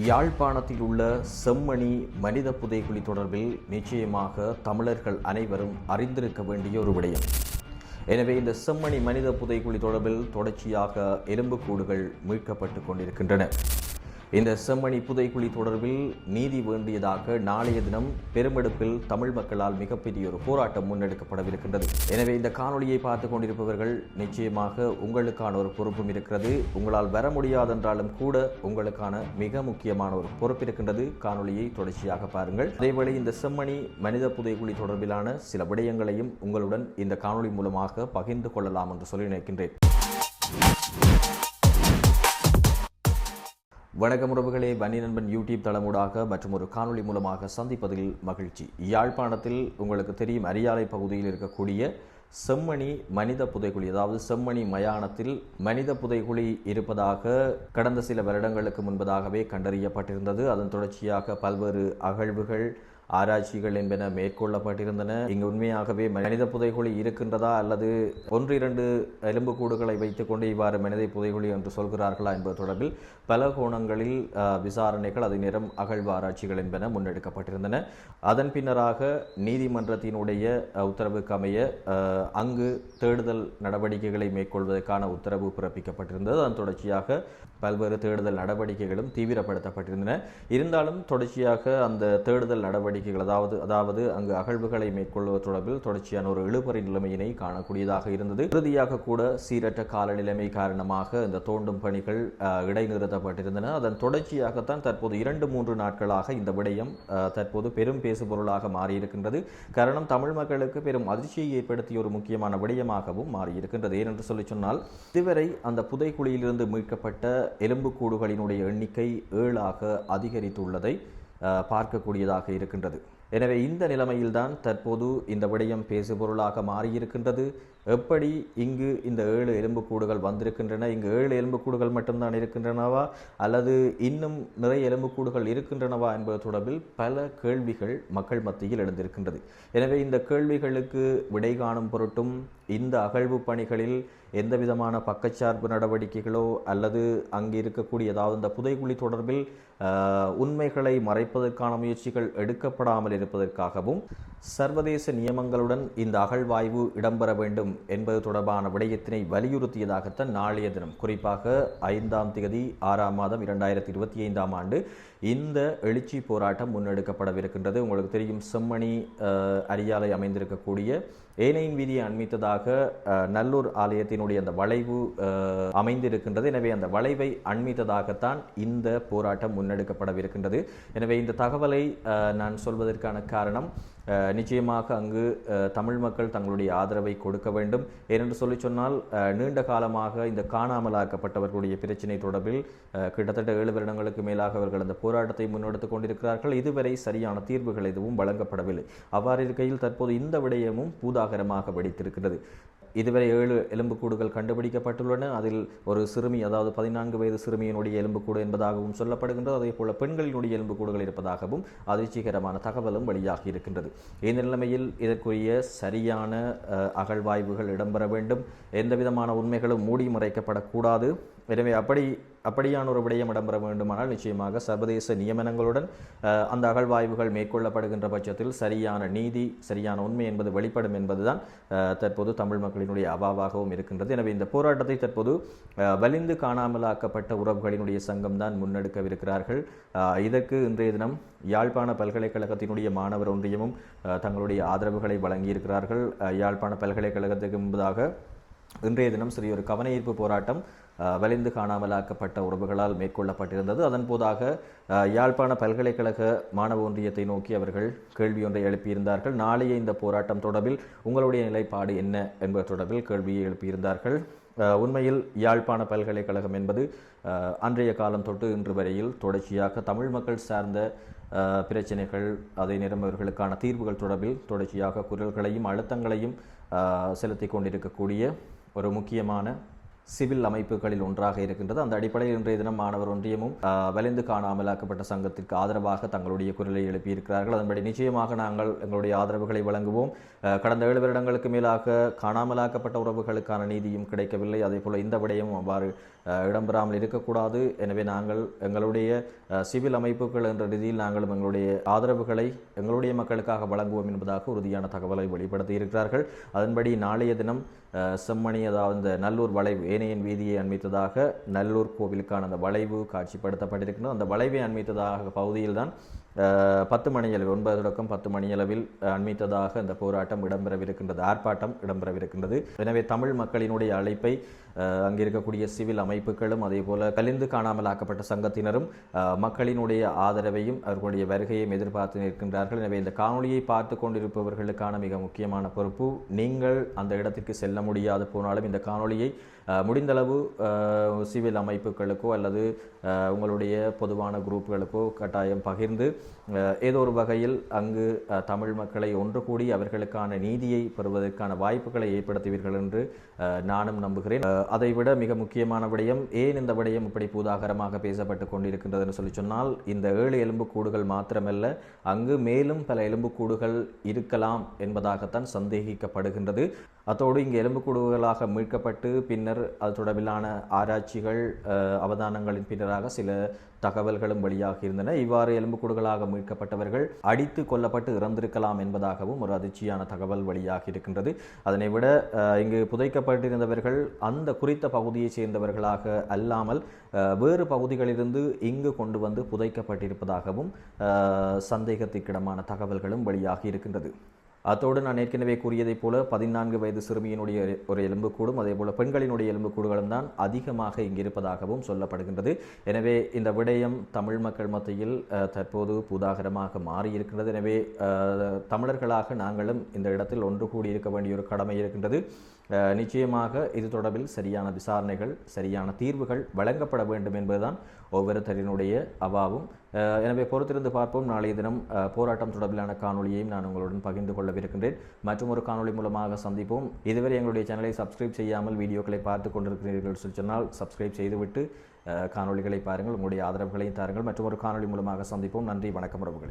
யாழ்ப்பாணத்தில் உள்ள செம்மணி மனித புதைகுழி தொடர்பில் நிச்சயமாக தமிழர்கள் அனைவரும் அறிந்திருக்க வேண்டிய ஒரு விடயம். எனவே இந்த செம்மணி மனித புதைக்குழி தொடர்பில் தொடர்ச்சியாக எலும்புக்கூடுகள் மீட்கப்பட்டு கொண்டிருக்கின்றன. இந்த செம்மணி புதைக்குழி தொடர்பில் நீதி வேண்டியதாக நாளைய தினம் பெருமெடுப்பில் தமிழ் மக்களால் மிகப்பெரிய ஒரு போராட்டம் முன்னெடுக்கப்படவிருக்கின்றது. எனவே இந்த காணொலியை பார்த்து கொண்டிருப்பவர்கள் நிச்சயமாக உங்களுக்கான ஒரு பொறுப்பும் இருக்கிறது. உங்களால் வர முடியாதென்றாலும் கூட உங்களுக்கான மிக முக்கியமான ஒரு பொறுப்பு இருக்கின்றது. காணொலியை தொடர்ச்சியாக பாருங்கள். அதேவேளை இந்த செம்மணி மனித புதைக்குழி தொடர்பிலான சில விடயங்களையும் உங்களுடன் இந்த காணொலி மூலமாக பகிர்ந்து கொள்ளலாம் என்று சொல்லி நினைக்கின்றேன். வணக்கம் உறவுகளே வன்னி நண்பன் யூடியூப் தளமூடாக மற்றும் ஒரு காணொளி மூலமாக சந்திப்பதில் மகிழ்ச்சி. யாழ்ப்பாணத்தில் உங்களுக்கு தெரியும் அரியாலை பகுதியில் இருக்கக்கூடிய செம்மணி மனித புதைக்குழி அதாவது செம்மணி மயானத்தில் மனித புதைக்குழி இருப்பதாக கடந்த சில வருடங்களுக்கு முன்பதாகவே கண்டறியப்பட்டிருந்தது. அதன் தொடர்ச்சியாக பல்வேறு அகழ்வுகள் ஆராய்ச்சிகள் என்பன மேற்கொள்ளப்பட்டிருந்தன. இங்கு உண்மையாகவே மனித புதைகுழி இருக்கின்றதா அல்லது ஒன்று இரண்டு எலும்புக்கூடுகளை வைத்துக்கொண்டு இவ்வாறு மனித புதைகுழி என்று சொல்கிறார்களா என்பது தொடர்பில் பல கோணங்களில் விசாரணைகள் அதே நேரம் அகழ்வாராய்ச்சிகள் என்பன முன்னெடுக்கப்பட்டிருந்தன. அதன் பின்னராக நீதிமன்றத்தினுடைய உத்தரவுக்கு அமைய அங்கு தேடுதல் நடவடிக்கைகளை மேற்கொள்வதற்கான உத்தரவு பிறப்பிக்கப்பட்டிருந்தது. அதன் தொடர்ச்சியாக பல்வேறு தேடுதல் நடவடிக்கைகளும் தீவிரப்படுத்தப்பட்டிருந்தன. இருந்தாலும் தொடர்ச்சியாக அந்த தேடுதல் நடவடிக்கைகள் அதாவது அதாவது அங்கு அகழ்வுகளை மேற்கொள்வது தொடர்பில் தொடர்ச்சியான ஒரு இழுபறி நிலைமையினை காணக்கூடியதாக இருந்தது. இறுதியாக கூட சீரற்ற காலநிலைமை காரணமாக இந்த தோண்டும் பணிகள் இடைநிறுத்தப்பட்டிருந்தன. அதன் தொடர்ச்சியாகத்தான் தற்போது இரண்டு மூன்று நாட்களாக இந்த விடயம் தற்போது பெரும் பேசுபொருளாக மாறியிருக்கின்றது. காரணம் தமிழ் மக்களுக்கு பெரும் அதிர்ச்சியை ஏற்படுத்திய ஒரு முக்கியமான விடயமாகவும் மாறியிருக்கின்றது. ஏனென்று சொல்லி சொன்னால் இதுவரை அந்த புதைக்குழியிலிருந்து மீட்கப்பட்ட எலும்புக்கூடுகளினுடைய எண்ணிக்கை ஏழாக அதிகரித்துள்ளதை பார்க்கக்கூடியதாக இருக்கின்றது. எனவே இந்த நிலைமையில்தான் தற்போது இந்த விடயம் பேசுபொருளாக மாறியிருக்கின்றது. எப்படி இங்கு இந்த ஏழு எலும்புக்கூடுகள் வந்திருக்கின்றன? இங்கு ஏழு எலும்புக்கூடுகள் மட்டும்தான் இருக்கின்றனவா? அல்லது இன்னும் நிறைய எலும்புக்கூடுகள் இருக்கின்றனவா என்பது தொடர்பில் பல கேள்விகள் மக்கள் மத்தியில் எழுந்திருக்கின்றது. எனவே இந்த கேள்விகளுக்கு விடை காணும் பொருட்டும் இந்த அகழ்வு பணிகளில் எந்த விதமான பக்கச்சார்பு நடவடிக்கைகளோ அல்லது அங்கு இருக்கக்கூடிய ஏதாவது இந்த புதைக்குழி தொடர்பில் உண்மைகளை மறைப்பதற்கான முயற்சிகள் எடுக்கப்படாமல் இருப்பதற்காகவும் சர்வதேச நியமங்களுடன் இந்த அகழ்வாய்வு இடம்பெற வேண்டும் என்பது தொடர்பான விடயத்தினை வலியுறுத்தியதாகத்தான் நாளைய தினம் குறிப்பாக ஐந்தாம் தேதி ஆறாம் மாதம் இரண்டாயிரத்தி இருபத்தி ஐந்தாம் ஆண்டு இந்த எழுச்சி போராட்டம் முன்னெடுக்கப்படவிருக்கின்றது. உங்களுக்கு தெரியும் செம்மணி அரியாலை அமைந்திருக்கக்கூடிய ஏனையின் வீதியை அண்மித்ததாக அஹ், நல்லூர் ஆலயத்தினுடைய அந்த வளைவு அஹ், அமைந்திருக்கின்றது. எனவே அந்த வளைவை அண்மித்ததாகத்தான் இந்த போராட்டம் முன்னெடுக்கப்படவிருக்கின்றது. எனவே இந்த தகவலை அஹ், நான் சொல்வதற்கான காரணம் நிச்சயமாக அங்கு தமிழ் மக்கள் தங்களுடைய ஆதரவை கொடுக்க வேண்டும். ஏனென்று சொல்லி சொன்னால் நீண்ட காலமாக இந்த காணாமலாக்கப்பட்டவர்களுடைய பிரச்சினை தொடர்பில் கிட்டத்தட்ட ஏழு வருடங்களுக்கு மேலாக அவர்கள் அந்த போராட்டத்தை முன்னெடுத்துக் கொண்டிருக்கிறார்கள். இதுவரை சரியான தீர்வுகள் எதுவும் வழங்கப்படவில்லை. அவ்வாறு இருக்கையில் தற்போது இந்த விடயமும் பூதாகரமாக வெடித்திருக்கிறது. இதுவரை ஏழு எலும்புக்கூடுகள் கண்டுபிடிக்கப்பட்டுள்ளன. அதில் ஒரு சிறுமி அதாவது பதினான்கு வயது சிறுமியினுடைய எலும்புக்கூடு என்பதாகவும் சொல்லப்படுகின்றது. அதே போல பெண்களினுடைய எலும்புக்கூடுகள் இருப்பதாகவும் அதிர்ச்சிகரமான தகவலும் வெளியாகி இருக்கின்றது. இந்த நிலைமையில் இதற்குரிய சரியான அகழ்வாய்வுகள் இடம்பெற வேண்டும். எந்த விதமான உண்மைகளும் மூடி மறைக்கப்படக்கூடாது. எனவே அப்படி அப்படியான ஒரு விடயம் இடம்பெற வேண்டுமானால் நிச்சயமாக சர்வதேச நியமனங்களுடன் அந்த அகழ்வாய்வுகள் மேற்கொள்ளப்படுகின்ற பட்சத்தில் சரியான நீதி சரியான உண்மை என்பது வெளிப்படும் என்பதுதான் தற்போது தமிழ் மக்களினுடைய அவாவாகவும் இருக்கின்றது. எனவே இந்த போராட்டத்தை தற்போது வலிந்து காணாமலாக்கப்பட்ட உறவுகளினுடைய சங்கம் தான் முன்னெடுக்கவிருக்கிறார்கள். இதற்கு இன்றைய தினம் யாழ்ப்பாண பல்கலைக்கழகத்தினுடைய மாணவர் ஒன்றியமும் தங்களுடைய ஆதரவுகளை வழங்கியிருக்கிறார்கள். யாழ்ப்பாண பல்கலைக்கழகத்துக்கு முன்பதாக இன்றைய தினம் சிறிய ஒரு கவனஈர்ப்பு போராட்டம் வலிந்து காணாமலாக்கப்பட்ட உறவுகளால் மேற்கொள்ளப்பட்டிருந்தது. அதன் போதாக யாழ்ப்பாண பல்கலைக்கழக மாணவ ஒன்றியத்தை நோக்கி அவர்கள் கேள்வி ஒன்றை எழுப்பியிருந்தார்கள். நாளைய இந்த போராட்டம் தொடர்பில் உங்களுடைய நிலைப்பாடு என்ன என்பது தொடர்பில் கேள்வியை எழுப்பியிருந்தார்கள். உண்மையில் யாழ்ப்பாண பல்கலைக்கழகம் என்பது அன்றைய காலம் தொட்டு இன்று வரையில் தொடர்ச்சியாக தமிழ் மக்கள் சார்ந்த பிரச்சனைகள் அதே நேரம் அவர்களுக்கான தீர்வுகள் தொடர்பில் தொடர்ச்சியாக குரல்களையும் அழுத்தங்களையும் செலுத்தி செலுத்திக் கொண்டிருக்கக்கூடிய ஒரு முக்கியமான சிவில் அமைப்புகளில் ஒன்றாக இருக்கின்றது. அந்த அடிப்படையில் இன்றைய தினம் மாணவர் ஒன்றியமும் வலிந்து காணாமலாக்கப்பட்ட சங்கத்திற்கு ஆதரவாக தங்களுடைய குரலை எழுப்பியிருக்கிறார்கள். அதன்படி நிச்சயமாக நாங்கள் எங்களுடைய ஆதரவுகளை வழங்குவோம். கடந்த ஏழு வருடங்களுக்கு மேலாக காணாமலாக்கப்பட்ட உறவுகளுக்கான நீதியும் கிடைக்கவில்லை. அதே போல இந்த விடயமும் அவ்வாறு இடம்பெறாமல் இருக்கக்கூடாது. எனவே நாங்கள் எங்களுடைய சிவில் அமைப்புகள் என்ற ரீதியில் நாங்களும் எங்களுடைய ஆதரவுகளை எங்களுடைய மக்களுக்காக வழங்குவோம் என்பதாக உறுதியான தகவலை வெளிப்படுத்தி இருக்கிறார்கள். அதன்படி நாளைய தினம் செம்மணி அதாவது இந்த நல்லூர் வளைவு ஏனையன் வீதியை அண்மித்ததாக நல்லூர் கோவிலுக்கான அந்த வளைவு காட்சிப்படுத்தப்பட்டிருக்கின்றது. அந்த வளைவை அண்மித்ததாக பகுதியில் தான் பத்து மணியளவில் ஒன்பது தொடக்கம் பத்து மணியளவில் அண்மித்ததாக இந்த போராட்டம் இடம்பெறவிருக்கின்றது ஆர்ப்பாட்டம் இடம்பெறவிருக்கின்றது. எனவே தமிழ் மக்களினுடைய அழைப்பை அங்கே இருக்கக்கூடிய சிவில் அமைப்புகளும் அதே போல கலிந்து காணாமல் ஆக்கப்பட்ட சங்கத்தினரும் மக்களினுடைய ஆதரவையும் அவர்களுடைய வருகையையும் எதிர்பார்த்து நிற்கின்றார்கள். எனவே இந்த காணொலியை பார்த்து கொண்டிருப்பவர்களுக்கான மிக முக்கியமான பொறுப்பு நீங்கள் அந்த இடத்திற்கு செல்ல முடியாது போனாலும் இந்த காணொலியை முடிந்தளவு சிவில் அமைப்புகளுக்கோ அல்லது உங்களுடைய பொதுவான குரூப்புகளுக்கோ கட்டாயம் பகிர்ந்து ஏதோ ஒரு வகையில் அங்கு தமிழ் மக்களை ஒன்று கூடி அவர்களுக்கான நீதியை பெறுவதற்கான வாய்ப்புகளை ஏற்படுத்துவீர்கள் என்று நானும் நம்புகிறேன். அதைவிட மிக முக்கியமான விடயம் ஏன் இந்த விடயம் இப்படி பூதாகரமாக பேசப்பட்டு கொண்டிருக்கின்றதுன்னு சொல்லி சொன்னால் இந்த ஏழு எலும்புக்கூடுகள் மாத்திரமல்ல அங்கு மேலும் பல எலும்புக்கூடுகள் இருக்கலாம் என்பதாகத்தான் சந்தேகிக்கப்படுகின்றது. அத்தோடு இங்கே எலும்புக்கூடுகளாக மீட்கப்பட்டு பின்னர் அது தொடர்பிலான ஆராய்ச்சிகள் அவதானங்களின் பின்னராக சில தகவல்களும் வெளியாக இருந்தன. இவ்வாறு எலும்புக்கூடுகளாக மீட்கப்பட்டவர்கள் அடித்து கொல்லப்பட்டு இறந்திருக்கலாம் என்பதாகவும் ஒரு அதிர்ச்சியான தகவல் வெளியாக இருக்கின்றது. அதனை விட இங்கு புதைக்கப்பட்டிருந்தவர்கள் அந்த குறித்த பகுதியை சேர்ந்தவர்களாக அல்லாமல் வேறு பகுதிகளிலிருந்து இங்கு கொண்டு வந்து புதைக்கப்பட்டிருப்பதாகவும் சந்தேகத்திற்கிடமான தகவல்களும் வெளியாகி இருக்கின்றது. அத்தோடு நான் ஏற்கனவே கூறியதைப் போல பதினான்கு வயது சிறுமியினுடைய ஒரு எலும்புக்கூடும் அதே போல பெண்களினுடைய எலும்புக்கூடுகளும் தான் அதிகமாக இங்கிருப்பதாகவும் சொல்லப்படுகின்றது. எனவே இந்த விடயம் தமிழ் மக்கள் மத்தியில் தற்போது பூதாகரமாக மாறியிருக்கின்றது. எனவே தமிழர்களாக நாங்களும் இந்த இடத்தில் ஒன்று கூடி இருக்க வேண்டிய ஒரு கடமை இருக்கின்றது. நிச்சயமாக இது தொடர்பில் சரியான விசாரணைகள் சரியான தீர்வுகள் வழங்கப்பட வேண்டும் என்பதுதான் ஒவ்வொருத்தரினுடைய அவாவும். எனவே பொறுத்திருந்து பார்ப்போம். நாளைய தினம் போராட்டம் தொடர்பிலான காணொளியையும் நான் உங்களுடன் பகிர்ந்து கொள்ளவிருக்கின்றேன். மற்றும் ஒரு காணொளி மூலமாக சந்திப்போம். இதுவரை எங்களுடைய சேனலை சப்ஸ்கிரைப் செய்யாமல் வீடியோக்களை பார்த்து கொண்டிருக்கிறீர்கள் சொன்னால் சப்ஸ்கிரைப் செய்துவிட்டு காணொலிகளை காணொளிகளை பாருங்கள். உங்களுடைய ஆதரவுகளையும் தாருங்கள். மற்றும் ஒரு காணொளி மூலமாக சந்திப்போம். நன்றி. வணக்கம் உறவுகளை.